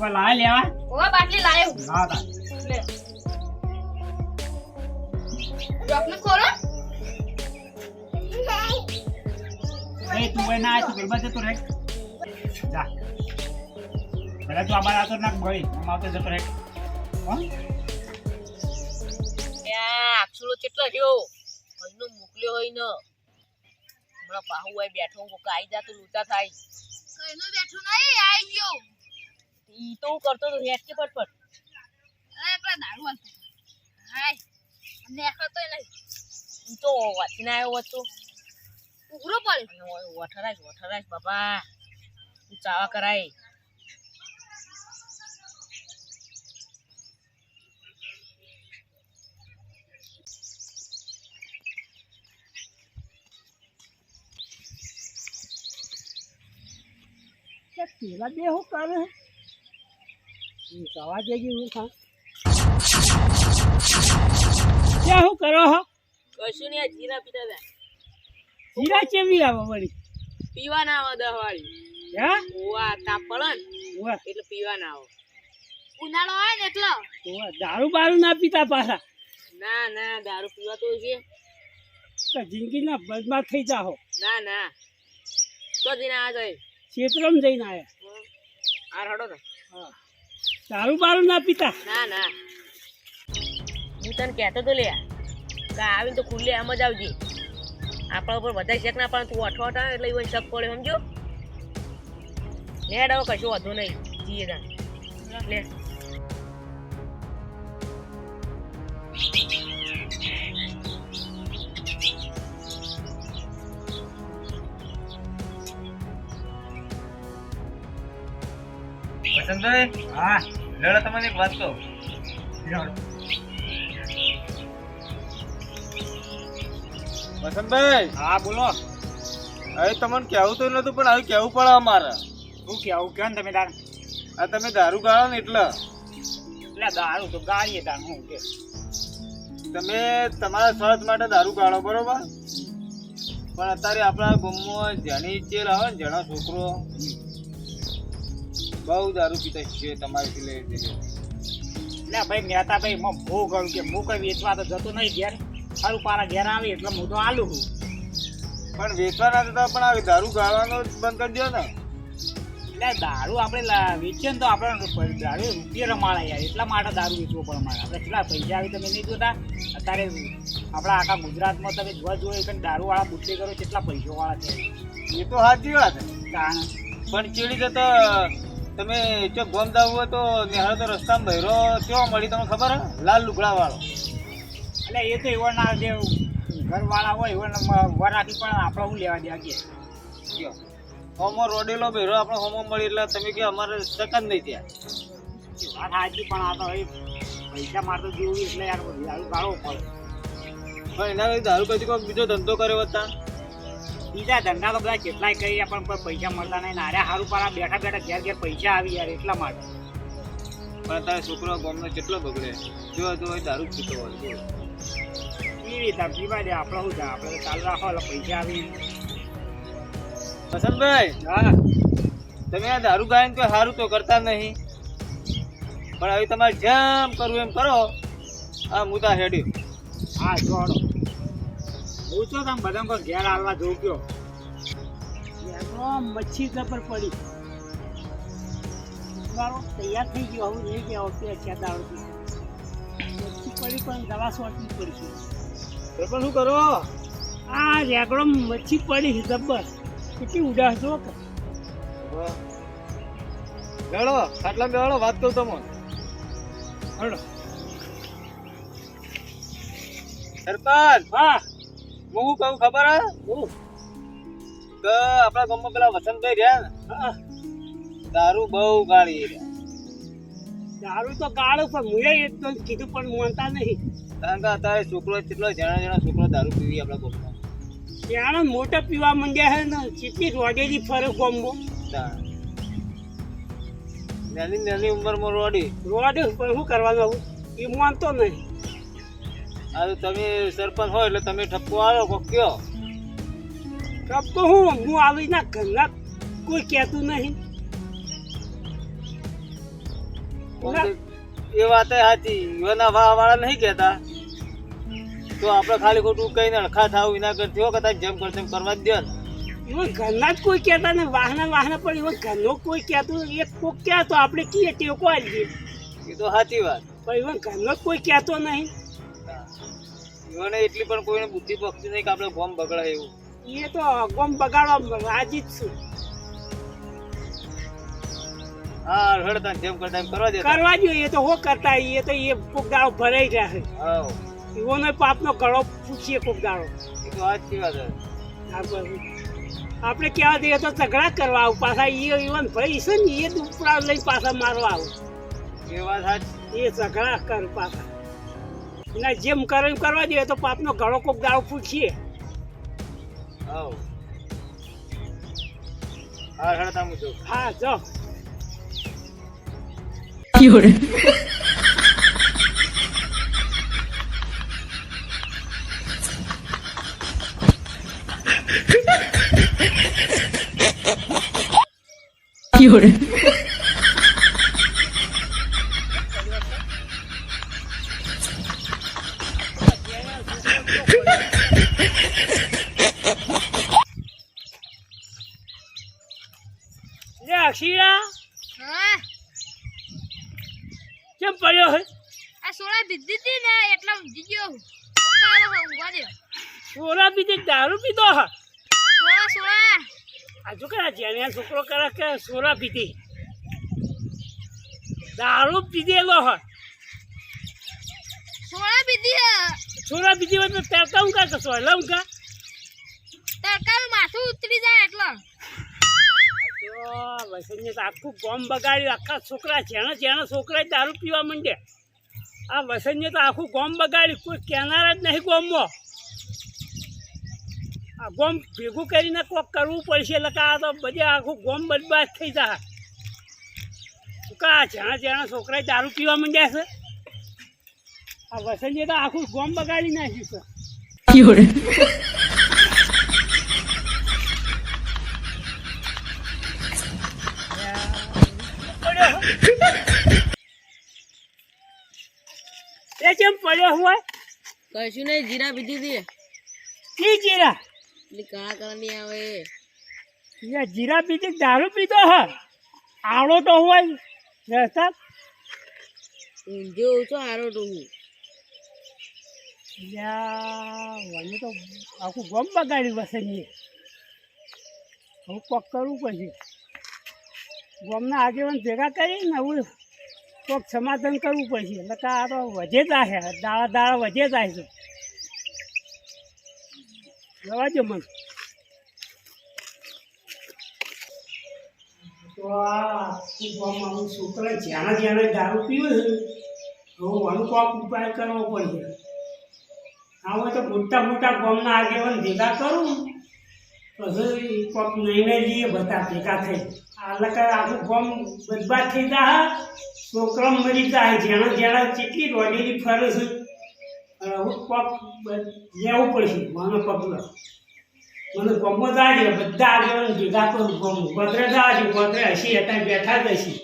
કોઈ લાય લેવા ઓવા બાટલી લાયો હા. તા લે. ડોકને ખોલો. એ તું ભાઈ ના તું ગરબા જતો રહે. જા. પેલા તું આમાં આવતો ના ગળી આમાં આવતો જતો રહે. અક્ષરો કેટલો રહ્યો? ભાઈનો મોકલ્યો હોય ને. હમણાં પાહુ હોય બેઠો કોક જા તો લૂંટા થાય. કઈનો બેઠો નહીં આવી ગયો. ઈ તો હું કરતો તો હેટ કે પટ અરે પેલા દારૂ આવતો હાય અને એકતો નહીં. ઈ તો વાંચીને આવ્યો હોત તો. ઉઘરો પડ્યો વઠરાઈશ વઠરાઈશ બાપા. તું ચાવા કરાય. પેલા બે હું કરે? હું સવા જઈ હું ખા ક્યાં શું કરો હો કશું નહીં આ જીરા પીતા હતા જીરા ચેવી આવે વળી પીવા ના આવે દહ વાળી હે ઓવા તાપ પડે ને ઓવે, એટલે પીવા ના આવે ઉનાળો હોય ને એટલો ઓવે, દારૂ બારૂ ના પીતા પાછા ના ના દારૂ પીવા તો છે. તો જિંદગીના બરબાદ થઈ જાઓ. ના ના. તો જઈને આ જાય ક્ષેત્રમાં જઈને આવ્યા આ રડો ને. હા. દારૂ બારૂ ના પીતા. ના ના. હું તને કહેતો તો લે. કે આવીને તો ખુલ્લે આમ જ આવજે. આપણા ઉપર વધારે શેક ના પડે તું અઠો અઠા એટલે એવું શક પડે સમજો લે ડો કશું વધુ નહીં. જીએ તાન લે. વસંતભાઈ હા. લેડો તમને એક વાત કહું? વસંતભાઈ! હા બોલો. હવે તમને કહેવું તો નતું પણ હવે કહેવું પડે અમારે. શું કહેવું? કહો ને તમે તાર? આ તમે દારૂ ગાળો ને એટલે. એટલે દારૂ તો ગાળીએ તાર હું કે. તમે તમારા સ્વાર્થ માટે દારૂ ગાળો બરોબર? પણ અત્યારે આપણા ગામમાં જેની ચેલ આવે ને જેનો છોકરો બહુ દારૂ પીતા છે તમારી લઈ એટલે ભાઈ મહેતા ભાઈ હું બહુ ગયું કે હું કઈ વેચવા તો જતો નહીં ઘેર. સારું પારા ઘેર આવી એટલે હું તો આલું છું. પણ વેચવાના તો પણ આ દારૂ ગાળવાનો બંધ કરી દો ને. એટલે દારૂ આપણે વેચીએ ને તો આપણે દારૂ રૂપિયા રમાડા યાર. એટલા માટે દારૂ વેચવો પણ અમારે આપણે કેટલા પૈસા આવી તમે નહીં જોતા. અત્યારે આપણા આખા ગુજરાતમાં તમે જોવા જોઈએ કે દારૂવાળા બુટલી કરો કેટલા પૈસો વાળા છે. એ તો સાચી વાત પણ ચીડી જતા તમે જો ગોમ દાવું હોય તો નિહાળો તો રસ્તામાં ભૈરો કેવો મળી તમને ખબર? લાલ લુગડા વાળો એટલે એ તો એવાના જે ઘરવાળા હોય એવો વરાથી પણ આપણે હું લેવા દે કયો હોમો રોડેલો ભૈરો આપણે હોમો મળી એટલે તમે કે અમારે સકન નહીં ત્યાં. વાત સાચી પણ આ તો પૈસા મારતો જેવું એટલે યાર દારૂ કાઢવો પડે. પણ એના દારૂ પછી કોઈ બીજો ધંધો કર્યો હતા બીજા ધંધા તો બધા કેટલાય કરી પણ કોઈ પૈસા મળતા નહીં. નાર્યા સારું પારા બેઠા બેઠા ઘેર ઘેર પૈસા આવી યાર એટલા માટે. પણ અત્યારે છોકરો ગામનો કેટલો બગડે? જો તો એ દારૂ જ પીતો હોય જો પીવી તાર પીવા દે આપણે શું થાય? આપણે ચાલુ રાખો એટલે પૈસા આવી વસંતભાઈ હા. તમે આ દારૂ ગાયન તો સારું તો કરતા નહીં. પણ હવે તમારે જેમ કરવું એમ કરો. આ મુદા હેડ્યું. હા જોડો. હું છો તમે બધા કોઈ ઘેર હાલવા ઘેરમાં મચ્છી ખબર પડી. મારો તૈયાર થઈ ગયો હવે નહીં ગયા વખતે અત્યારે દારૂ મચ્છી પડી પણ દવા સોટવી પડી તો પણ શું કરો? આ રેગડો મચ્છી પડી જબ્બર કેટલી ઉડાસ જો લેડો ખાટલા ગળો વાત કહું તમને. હળો. સરપંચ! હા. હું કહું ખબર હે? કે આપણા ગામમાં પેલા વસંતભાઈ રહ્યા ને. દારૂ બહુ ગાળી રહ્યા. દારૂ તો ગાળો પણ મુએ તો કીધું પણ માનતા નહીં. કારણ કે અત્યારે છોકરો કેટલો જણા જણા છોકરો દારૂ પીવી આપણા ગામમાં. ત્યાં મોટા પીવા માંડ્યા હે ને કેટલી રોડેલી ફરે ગામમાં. નાની નાની ઉંમરમાં રોડી. રોડ પણ શું કરવાનું આવું એ માનતો નહીં. તો તમે સરપંચ હોય એટલે તમે ઠપકો આવો કોક કયો. ઠપકો હું? હું આવી ના ઘરના કોઈ કહેતું નહીં. એ વાત સાચી. યુવાના ભાવ વાળા નહીં કહેતા. તો આપણે ખાલી ખોટું કહીને અડખા થાવ વિના કરતી હોય કદાચ જેમ કરશે કરવા જ દે ને. ઘરના જ કોઈ કહેતા ને વાહના વાહના પણ એમાં ઘરનો કોઈ કહેતું એક કોક કહેતો આપણે કીએ ટેકો આવી એ તો સાચી વાત. પણ એમાં ઘરનો કોઈ કહેતો નહીં. યુવાને એટલી પણ કોઈને બુદ્ધિ પકતી નહીં કે આપણે ગોમ બગડાય એવું. એ તો ગમ બગાડવા રાજી જ છું. હા હળતા જેમ કરતા એમ કરવા જોઈએ એ તો હો કરતા એ તો એ કોક દાડો ભરાઈ જાય હા એવોનો પાપનો ગળો પૂછીએ કોક દાડો. એ તો સાચી વાત છે. આપણે કહેવા દઈએ તો ઝઘડા કરવા આવું પાછા એ ઈવન ભાઈ છે ને એ જ ઉપરા લઈ પાછા મારવા આવું. એ વાત સાચી. એ ઝઘડા કર પાછા. ના જેમ કરે એમ કરવા દઈએ તો પાપનો ગળો કોક દાડો પૂછીએ. હા હા હળતા મુજબ હા જો. લે અક્ષીરા હા. કેમ પડ્યો હે? આ સોળા બીજી હતી ને એટલે ઊંઘી ગયો હું. ઊંઘ ઊંઘવા દે. સોરા પીધી દારૂ પીધો હા? સોળા સોળા આજુ કે જેને છોકરો કરે કે સોળા પીધી. દારૂ પીધેલો હ. સોળા પીધી સોળા પીધી હોય તો પેકા ઊંઘા કે સોયલા ઊંઘા તડકાનું માથું ઉતરી જાય એટલે. વસંતને તો આખું ગોમ બગાડ્યું. આખા છોકરા જેના જેના છોકરા દારૂ પીવા માંડે આ વસંતને તો આખું ગોમ બગાડ્યું. કોઈ કહેનાર જ નહીં ગોમમાં. આ ગોમ ભેગું કરીને કોક કરવું પડશે. કે આ તો બધે આખું ગોમ બરબાદ થઈ જાય. કા જેણા જેણા છોકરા દારૂ પીવા માંડ્યા છે. આ વસંતને તો આખું ગોમ બગાડી નાખ્યું છે પડ્યો એ કેમ પડ્યો હોય કશું નહીં જીરા પીધી હતી કી જીરા? એટલે કાળા કલરની આવે યા જીરા પીધી દારૂ પીધો હ? આવડો તો હોય રસ્તા ઊંધો ઓછો આરો તો હું. યા મને તો આખું ગમ બગાડ્યું વસંતને હું કોક કરું પડશે ગમના આગેવાન ભેગા કરીને હું કોક સમાધાન કરવું પડશે. એટલે કે આ તો વધે જ છે દાળા દાળા વધે જાય છે. રવાજો મને. છોકરા જ્યાં જ્યાં દારૂ પીવું છે ઉપાય કરવો પડશે. આવું તો મોટા મોટા ગામના આગેવાન ભેગા કરું પછી કોક જઈએ બધા ભેગા થઈ આ લકા આખું ગામ બરબાદ થઈ જાય છોકરા મરી જાય જેણા જેણા કેટલી રોડેલી ફરે છે હવે કોક લેવું પડશે. મને પગલું મને ગમો જાય બધા આગળ ભેગા કરું ગમ ભદ્રતા જાય ગોદરે હશે હતા બેઠા જ હસી